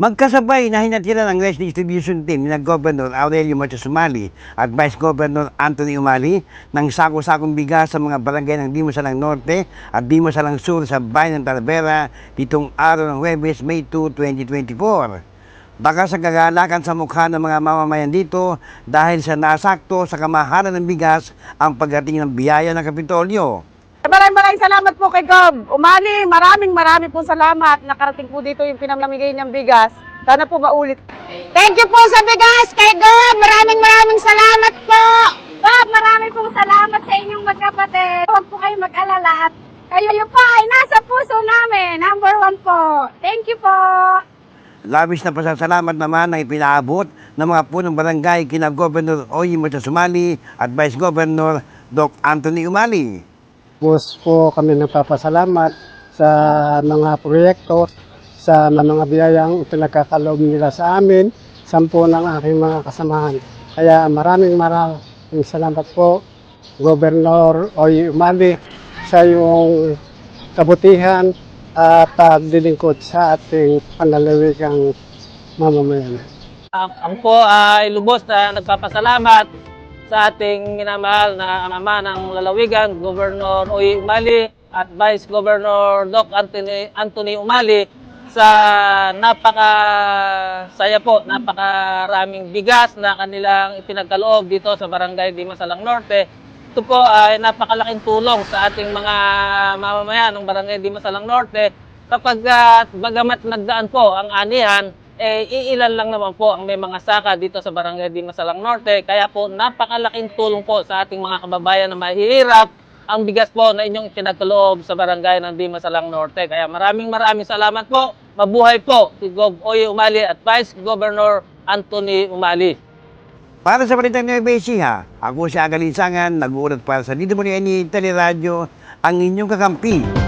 Magkasabay na hinatira ng rice distribution team ni Governor Aurelio Machos Umali at Vice Governor Anthony Umali ng sako-sakong bigas sa mga barangay ng Dimasalang Norte at Dimasalang Sur sa bayan ng Talavera ditong araw ng Huwebes, May 2, 2024. Baka sa kagalakan sa mukha ng mga mamamayan dito dahil sa nasakto sa kamahalan ng bigas ang pagdating ng biyaya ng Kapitolyo. Maraming maraming salamat po kay Gob. Umali, maraming maraming po salamat. Nakarating po dito yung pinamamigay ng bigas. Sana po maulit. Thank you po sa bigas kay Gob. Maraming maraming salamat po. Gob, maraming pong salamat sa inyong magkapatid. Huwag po kayo mag-alala kayo pa ay nasa puso namin. Number one po. Thank you po. Labis na pasasalamat naman ang ipinaabot ng mga punong barangay kina Governor Oyi Mata Sumali at Vice Governor Doc Anthony Umali. Bus po kami nagpapasalamat sa mga proyekto, sa mga biyayang pinagkakaloob nila sa amin, sampu ng aking mga kasamahan. Kaya maraming maraming salamat po, Governor Oy Umali, sa iyong kabutihan at paglilingkod sa ating panlalawigang mamamayan. Ang po ay lubos na nagpapasalamat sa ating minamahal na ama ng lalawigan, Governor Uy Umali at Vice Governor Doc Anthony, Anthony Umali sa napaka saya po, napakaraming bigas na kanilang ipinagkaloob dito sa Barangay Dimasalang Norte. Ito po ay napakalaking tulong sa ating mga mamamayan ng Barangay Dimasalang Norte kapag uh, bagamat nagdaan po ang anihan, eh, iilan lang naman po ang may mga saka dito sa Barangay Dimasalang Norte. Kaya po, napakalaking tulong po sa ating mga kababayan na mahihirap ang bigas po na inyong pinagkaloob sa Barangay ng Dimasalang Norte. Kaya maraming maraming salamat po. Mabuhay po si Gov. Oye Umali at Vice Governor Anthony Umali. Para sa Balitang Nueva Ecija, ako si Agalinsangan, nag-uulat para sa Dito Mo ni Teleradio, ang inyong kakampi